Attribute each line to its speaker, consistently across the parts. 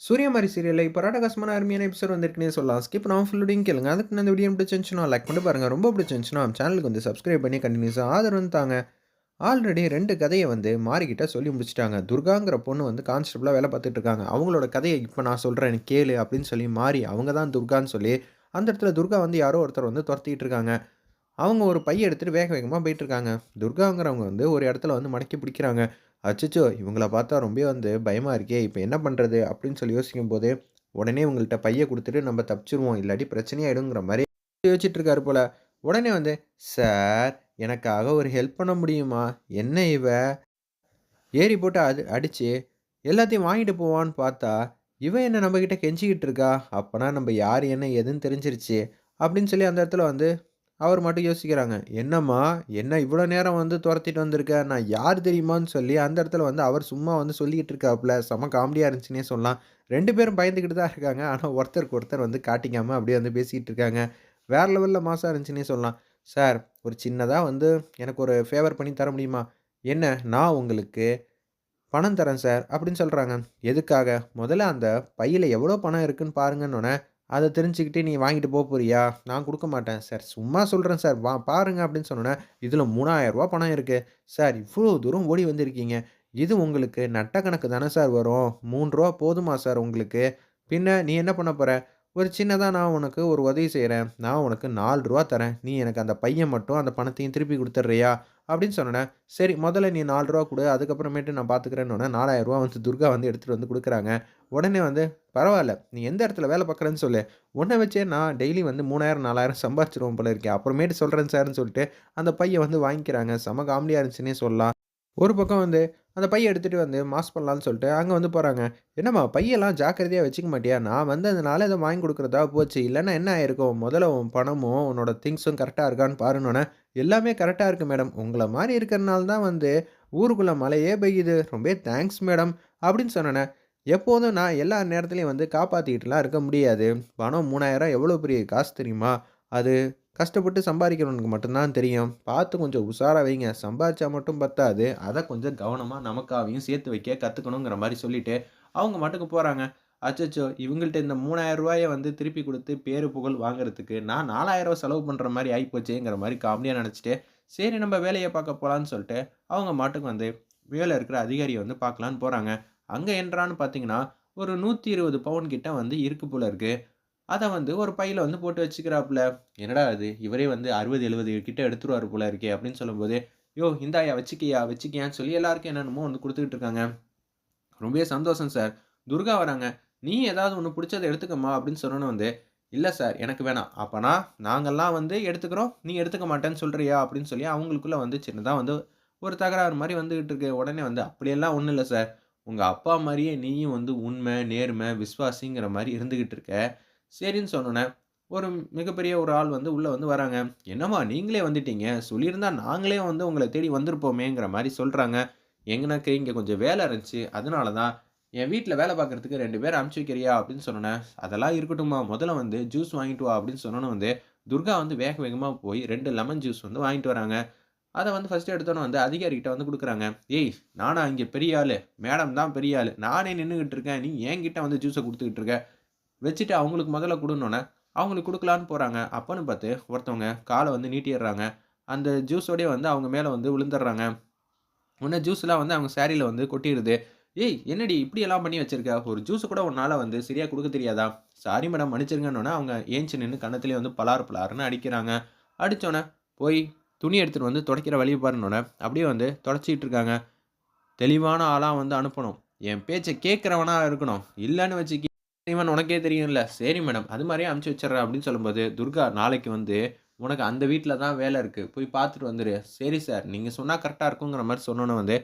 Speaker 1: சூரியமாரி சீரியல்ல இப்போ ராடகாசமான அருமையான எபிசோட் வந்திருக்குன்னே சொல்லலாம். ஸ்கிப் நான் ஃபுல்லோடையும் கேளுங்க. அதுக்கு இந்த வீடியோ பிடிச்சிருந்துச்சுன்னா லைக் பண்ணி பாருங்கள் ரொம்ப பிடிச்சிருந்துச்சுன்னா சேனலுக்கு வந்து சப்ஸ்கிரைப் பண்ணி கண்டினியூஸாக ஆதரவு தாங்க. ஆல்ரெடி ரெண்டு கதையை வந்து மாறிக்கிட்ட சொல்லி முடிச்சிட்டாங்க துர்காங்கிற பொண்ணு வந்து கான்ஸ்டபிளாக வேலை பார்த்துட்டு இருக்காங்க. அவங்களோட கதையை இப்போ நான் சொல்கிறேன் கேளு அப்படின்னு சொல்லி மாறி அவங்க தான் துர்கான்னு சொல்லி, அந்த இடத்துல துர்கா வந்து யாரோ ஒருத்தர் வந்து துரத்திக்கிட்டு இருக்காங்க. அவங்க ஒரு பைய எடுத்துகிட்டு வேக வேகமாக போயிட்டுருக்காங்க. துர்காங்கிறவங்க வந்து ஒரு இடத்துல வந்து மடக்கி பிடிக்கிறாங்க. அச்சச்சோ! இவங்கள பார்த்தா ரொம்பவே வந்து பயமாக இருக்கே! இப்போ என்ன பண்ணுறது அப்படின்னு சொல்லி யோசிக்கும்போது, உடனே இவங்கள்ட்ட பையை கொடுத்துட்டு நம்ம தப்பிச்சிருவோம் இல்லாட்டி பிரச்சனையாயிடுங்கிற மாதிரி யோசிச்சுட்டு இருக்காரு போல. உடனே வந்து, "சார் எனக்காக ஒரு ஹெல்ப் பண்ண முடியுமா? என்ன இவ ஏறி போட்டு அது அடித்து எல்லாத்தையும் வாங்கிட்டு போவான்னு பார்த்தா, இவன் என்ன நம்மக்கிட்ட கெஞ்சிக்கிட்டு இருக்கா? அப்போனா நம்ம யார் என்ன எதுன்னு தெரிஞ்சிருச்சு." அப்படின்னு சொல்லி அந்த இடத்துல வந்து அவர் மட்டும் யோசிக்கிறாங்க. "என்னம்மா, என்ன இவ்வளோ நேரம் வந்து துரத்திட்டு வந்திருக்க? நான் யார் தெரியுமான்னு?" சொல்லி அந்த இடத்துல வந்து அவர் சும்மா வந்து சொல்லிக்கிட்டு இருக்காப்புல. செம காமெடியாக இருந்துச்சுன்னே சொல்லலாம். ரெண்டு பேரும் பயந்துக்கிட்டு தான் இருக்காங்க. ஆனால் ஒருத்தருக்கு ஒருத்தர் வந்து காட்டிக்காமல் அப்படியே வந்து பேசிக்கிட்டு இருக்காங்க. வேறு லெவலில் மாசாக இருந்துச்சுன்னே சொல்லலாம். "சார் ஒரு சின்னதாக வந்து எனக்கு ஒரு ஃபேவர் பண்ணி தர முடியுமா?" "என்ன? நான் உங்களுக்கு பணம் தரேன் சார்." அப்படின்னு சொல்கிறாங்க "எதுக்காக?" "முதல்ல அந்த பையில் எவ்வளோ பணம் இருக்குன்னு பாருங்கன்னொன்னே அதை தெரிஞ்சுக்கிட்டு நீ வாங்கிட்டு போக போறியா?" "நான் கொடுக்க மாட்டேன்." "சார் சும்மா சொல்கிறேன் சார். வா பாருங்க." அப்படின்னு சொன்னோன்னே இதில் மூணாயிரரூபா பணம் இருக்கு." "சார் இவ்வளோ தூரம் ஓடி வந்திருக்கீங்க. இது உங்களுக்கு நட்ட கணக்கு தானே சார் வரும். மூன்றுரூவா போதுமா சார் உங்களுக்கு? பின்ன நீ என்ன பண்ண போகிற "ஒரு சின்னதாக நான் உனக்கு ஒரு உதவி செய்கிறேன் நான் உனக்கு நாலு ரூபா தரேன். நீ எனக்கு அந்த பையன் மட்டும் அந்த பணத்தையும் திருப்பி கொடுத்துட்றியா அப்படின்னு சொன்னேன் "சரி முதல்ல நீ ரூ. 4 குடு. அதுக்கப்புறமேட்டு நான் பார்த்துக்கிறேன்னு நாலாயிரம் ரூபா வந்து துர்கா வந்து எடுத்துகிட்டு வந்து கொடுக்குறாங்க உடனே வந்து, பரவாயில்ல நீ எந்த இடத்துல வேலை பார்க்குறேன்னு சொல்லு. உன்னை வச்சே நான் டெய்லி வந்து மூணாயிரம் நாலாயிரம் சம்பாதிச்சிருவோம் போல இருக்கேன் அப்புறமேட்டு சொல்கிறேன் சார்ன்னு" சொல்லிட்டு அந்த பையன் வந்து வாங்கிக்கிறாங்க. செம காமெடியாக இருந்துச்சுன்னே சொல்லலாம். ஒரு பக்கம் வந்து அந்த பையை எடுத்துகிட்டு வந்து மாஸ் பண்ணலான்னு சொல்லிட்டு அங்கே வந்து போகிறாங்க "என்னம்மா பையெல்லாம் ஜாக்கிரதையாக வச்சுக்க மாட்டியா? நான் வந்ததுனால இதை வாங்கி கொடுக்குறதா போச்சு. இல்லைன்னா என்ன ஆயிருக்கும்? முதல்ல உன் பணமும், உன்னோட திங்ஸும் கரெக்டாக இருக்கான்னு பாருனோன்னே "எல்லாமே கரெக்டாக இருக்குது மேடம். உங்களை மாதிரி இருக்கிறனால தான் வந்து ஊருக்குள்ளே மழையே பெய்யுது. ரொம்பவே தேங்க்ஸ் மேடம்." அப்படின்னு சொன்னேன் "எப்போதும் நான் எல்லா நேரத்துலையும் வந்து காப்பாற்றிக்கிட்டுலாம் இருக்க முடியாது. பணம் 3000 எவ்வளோ பெரிய காசு தெரியுமா? அது கஷ்டப்பட்டு சம்பாதிக்கிறவனுக்கு மட்டும்தான் தெரியும். பார்த்து கொஞ்சம் உஷாராக வைங்க. சம்பாதிச்சா மட்டும் பத்தாது. அதை கொஞ்சம் கவனமாக நமக்காவையும் சேர்த்து வைக்க கற்றுக்கணுங்கிற மாதிரி சொல்லிட்டு, அவங்க மட்டுக்கு போகிறாங்க அச்சோ இவங்கள்ட்ட இந்த மூணாயிரம் ரூபாயை வந்து திருப்பி கொடுத்து பேரு, புகழ் வாங்குறதுக்கு நான் நாலாயிரம் 4000 செலவு பண்ணுற மாதிரி ஆகிப்போச்சேங்கிற மாதிரி காமெடியாக நினச்சிட்டு சரி நம்ம வேலையை பார்க்க போகலான்னு சொல்லிட்டு, அவங்க மாட்டுக்கு வந்து வேலை இருக்கிற அதிகாரியை வந்து பார்க்கலான்னு போகிறாங்க அங்கே என்றான்னு பார்த்தீங்கன்னா, ஒரு 120 பவுன் கிட்ட வந்து இருக்கு போல இருக்குது அதை வந்து ஒரு பையில் வந்து போட்டு வச்சுக்கிறாப்புல. "என்னடா இது! இவரே வந்து 60, 70 கிட்ட எடுத்துருவாரு போல இருக்கே!" அப்படின்னு சொல்லும்போது, யோ இந்தாய்யா வச்சுக்கியா வச்சுக்கியான்னு சொல்லி எல்லாருக்கும் என்னென்னமோ வந்து கொடுத்துக்கிட்டு இருக்காங்க. ரொம்பவே சந்தோஷம் சார். துர்கா வராங்க. "நீ ஏதாவது ஒன்று பிடிச்சதை எடுத்துக்கம்மா" அப்படின்னு சொன்னோன்னு வந்து, இல்லை சார் எனக்கு வேணாம். அப்போனா நாங்கள்லாம் வந்து எடுத்துக்கிறோம். நீ எடுத்துக்க மாட்டேன்னு சொல்கிறியா அப்படின்னு சொல்லி அவங்களுக்குள்ளே வந்து சின்னதாக வந்து ஒரு தகராறு மாதிரி வந்துக்கிட்டு இருக்கு. உடனே வந்து, "அப்படியெல்லாம் ஒன்றும் இல்லை சார். உங்கள் அப்பா மாதிரியே நீயும் வந்து உண்மை, நேர்மை, விஸ்வாசிங்கிற மாதிரி இருந்துக்கிட்டு இருக்க." சரின்னு சொன்னோனே, ஒரு மிகப்பெரிய ஒரு ஆள் வந்து உள்ளே வந்து வராங்க. "என்னம்மா நீங்களே வந்துட்டீங்க. சொல்லியிருந்தா நாங்களே வந்து உங்களை தேடி வந்திருப்போமேங்கிற" மாதிரி சொல்கிறாங்க "எனக்கு இங்கே கொஞ்சம் வேலை இருந்துச்சு. அதனால தான் என் வீட்டில் வேலை பார்க்கறதுக்கு 2 பேர அனுப்பிச்சு வைக்கிறியா?" அப்படின்னு சொன்னோனே, "அதெல்லாம் இருக்கட்டும்மா. முதல்ல வந்து ஜூஸ் வாங்கிட்டு வா" அப்படின்னு சொன்னோன்னே வந்து, துர்கா வந்து வேக வேகமாக போய் ரெண்டு லெமன் ஜூஸ் வந்து வாங்கிட்டு வராங்க. அதை வந்து ஃபஸ்ட்டு எடுத்தோனே வந்து அதிகாரிகிட்ட வந்து கொடுக்குறாங்க "ஏய் நானா இங்கே பெரிய ஆள் மேடம் தான் பெரிய ஆள் நானே நின்றுக்கிட்டு இருக்கேன். நீ என்கிட்ட வந்து ஜூஸை கொடுத்துக்கிட்டு இருக்க. வச்சுட்டு அவங்களுக்கு முதல்ல குடுன்னோனே, அவங்களுக்கு கொடுக்கலான்னு போகிறாங்க அப்போன்னு பார்த்து ஒருத்தவங்க காலை வந்து நீட்டிடுறாங்க அந்த ஜூஸோடயே வந்து அவங்க மேலே வந்து விழுந்துடுறாங்க உடனே ஜூஸ்லாம் வந்து அவங்க சேரீயில் வந்து கொட்டிடுது "ஏய் என்னடி இப்படியெல்லாம் பண்ணி வச்சிருக்க? ஒரு ஜூஸு கூட உன்னால் வந்து சரியாக கொடுக்க தெரியாதா?" "சாரி மேடம் மன்னிச்சிருங்கன்னோனே" அவங்க ஏஞ்சி நின்று கண்ணத்துலேயே வந்து பலார் பலாருன்னு அடிக்கிறாங்க. அடித்தோன்னே "போய் துணி எடுத்துகிட்டு வந்து துடைக்கிற வழியை பாருனோடனே அப்படியே வந்து தொடச்சிக்கிட்டு இருக்காங்க. தெளிவான ஆளாக வந்து அனுப்பணும். என் பேச்சை கேட்குறவனாக இருக்கணும். இல்லைன்னு வச்சுக்கி இவன் உனக்கே தெரியும்ல. "சரி மேடம். அது மாதிரியே அமுச்சு வச்சுர்றேன்" அப்படின்னு சொல்லும்போது, துர்கா நாளைக்கு வந்து "உனக்கு அந்த வீட்டில் தான் வேலை இருக்குது போய் பார்த்துட்டு வந்துரு." "சரி சார். நீங்கள் சொன்னால் கரெக்டாக இருக்குங்கிற" மாதிரி சொன்னோன்னே வந்து,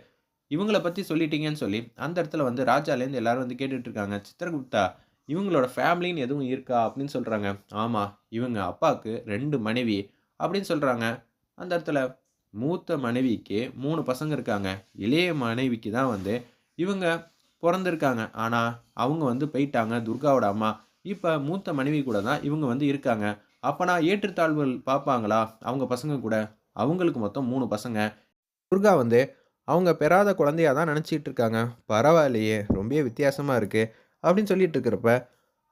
Speaker 1: இவங்கள பற்றி சொல்லிட்டீங்கன்னு சொல்லி, அந்த இடத்துல வந்து ராஜாலேருந்து எல்லாரும் வந்து கேட்டுட்ருக்காங்க "சித்திரகுப்தா, இவங்களோட ஃபேமிலின்னு எதுவும் இருக்கா?" அப்படின்னு சொல்கிறாங்க ஆமாம் இவங்க அப்பாவுக்கு ரெண்டு மனைவி" அப்படின்னு சொல்கிறாங்க அந்த இடத்துல மூத்த மனைவிக்கு மூணு பசங்க இருக்காங்க. இளைய மனைவிக்கு தான் வந்து இவங்க பிறந்திருக்காங்க ஆனால் அவங்க வந்து போயிட்டாங்க துர்காவோட அம்மா. இப்போ மூத்த மனைவி கூட தான் இவங்க வந்து இருக்காங்க. அப்போனா ஏற்றுத்தாழ்வுகள் பார்ப்பாங்களா? அவங்க பசங்க கூட. அவங்களுக்கு மொத்தம் மூணு பசங்க. துர்கா வந்து அவங்க பெறாத குழந்தையாக தான் நினச்சிட்டு இருக்காங்க. பரவாயில்லையே! ரொம்பவே வித்தியாசமாக இருக்குது அப்படின்னு சொல்லிட்டு இருக்கிறப்ப,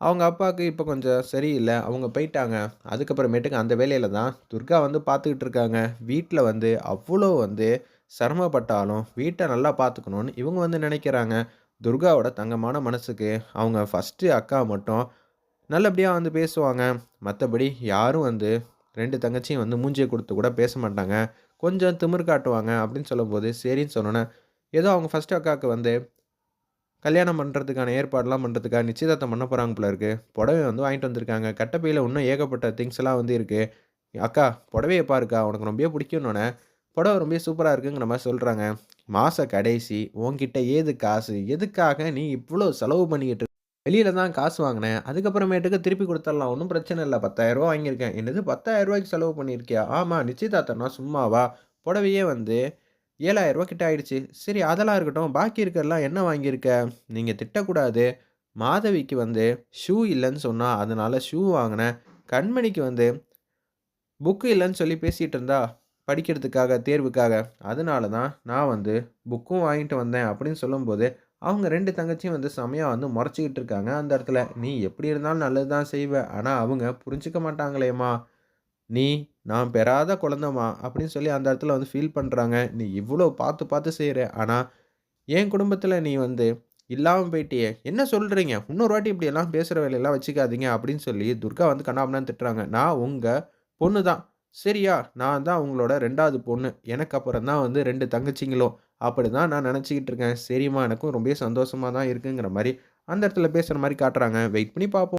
Speaker 1: அவங்க அப்பாவுக்கு இப்போ கொஞ்சம் சரியில்லை அவங்க போயிட்டாங்க. அதுக்கப்புறமேட்டுக்கு அந்த வேலையில் தான் துர்கா வந்து பார்த்துக்கிட்டு இருக்காங்க. வீட்டில் வந்து அவ்வளோ வந்து சிரமப்பட்டாலும், வீட்டை நல்லா பார்த்துக்கணுன்னு இவங்க வந்து நினைக்கிறாங்க. துர்காவோட தங்கமான மனசுக்கு அவங்க ஃபர்ஸ்ட்டு அக்கா மட்டும் நல்லபடியாக வந்து பேசுவாங்க. மற்றபடி யாரும் வந்து ரெண்டு தங்கச்சியும் வந்து மூஞ்சியை கொடுத்து கூட பேச மாட்டாங்க. கொஞ்சம் திமிரு காட்டுவாங்க அப்படின்னு சொல்லும்போது, சரின்னு சொன்னோனே, ஏதோ அவங்க ஃபஸ்ட்டு அக்காவுக்கு வந்து கல்யாணம் பண்ணுறதுக்கான ஏற்பாடுலாம் பண்ணுறதுக்காக நிச்சயதார்த்தம் பண்ண போகிறாங்க போல இருக்குது புடவை வந்து வாங்கிட்டு வந்திருக்காங்க. கட்டப்பையில் இன்னும் ஏகப்பட்ட திங்ஸ்லாம் வந்து இருக்கு. "அக்கா புடவைய பாருக்கா, உனக்கு ரொம்பவே பிடிக்கணுன்னே புடவை ரொம்ப சூப்பராக இருக்குங்கிற மாதிரி சொல்கிறாங்க மாச கடைசி உன்கிட்ட ஏது காசு? எதுக்காக நீ இவ்வளோ செலவு பண்ணிக்கிட்டு வெளியில் வெளியில தான் காசு வாங்கினேன். அதுக்கப்புறமேட்டுக்கு திருப்பி கொடுத்துடலாம் ஒன்றும் பிரச்சனை இல்லை ரூ. 10,000 வாங்கியிருக்கேன். என்னது ரூ. 10,000க்கு செலவு பண்ணியிருக்கியா? ஆமாம் நிச்சயதார்த்தம்னா சும்மாவா? புடவையே வந்து ரூ. 7,000 கிட்ட ஆயிடுச்சு. சரி அதெல்லாம் இருக்கட்டும். பாக்கி இருக்கிறலாம் என்ன வாங்கியிருக்க? நீங்கள் திட்டக்கூடாது. மாதவிக்கு வந்து ஷூ இல்லைன்னு சொன்னால் அதனால் ஷூ வாங்கினேன். கண்மணிக்கு வந்து புக்கு இல்லைன்னு சொல்லி பேசிகிட்டு இருந்தா, படிக்கிறதுக்காக, தேர்வுக்காக. அதனால தான் நான் வந்து புக்கும் வாங்கிட்டு வந்தேன் அப்படின்னு சொல்லும்போது, அவங்க ரெண்டு தங்கச்சியும் வந்து செமையாக வந்து முறைச்சிக்கிட்டு இருக்காங்க அந்த இடத்துல. "நீ எப்படி இருந்தாலும் நல்லது தான் செய்வ. ஆனால் அவங்க புரிஞ்சுக்க மாட்டாங்களேம்மா. நீ நான் பெறாத குழந்தம்மா" அப்படின்னு சொல்லி அந்த இடத்துல வந்து ஃபீல் பண்ணுறாங்க "நீ இவ்வளோ பார்த்து பார்த்து செய்கிற ஆனால் என் குடும்பத்தில் நீ வந்து இல்லாமல் போயிட்டியே. என்ன சொல்கிறீங்க இன்னொரு வாட்டி இப்படியெல்லாம் பேசுகிற வேலையெல்லாம் வச்சுக்காதீங்க" அப்படின்னு சொல்லி துர்கா வந்து கன்னாபின்னான்னு திட்டுறாங்க. "நான் உங்கள் பொண்ணு தான். சரியா? நான் தான் உங்களோட ரெண்டாவது பொண்ணு. எனக்கு அப்புறம் தான் வந்து ரெண்டு தங்கச்சிங்களும். அப்படி தான் நான் நினச்சிக்கிட்டு இருக்கேன். சரிம்மா எனக்கும் ரொம்ப சந்தோஷமாக தான் இருக்குங்கிற" மாதிரி அந்த இடத்துல பேசுகிற மாதிரி காட்டுறாங்க. வெயிட் பண்ணி பார்ப்போம்.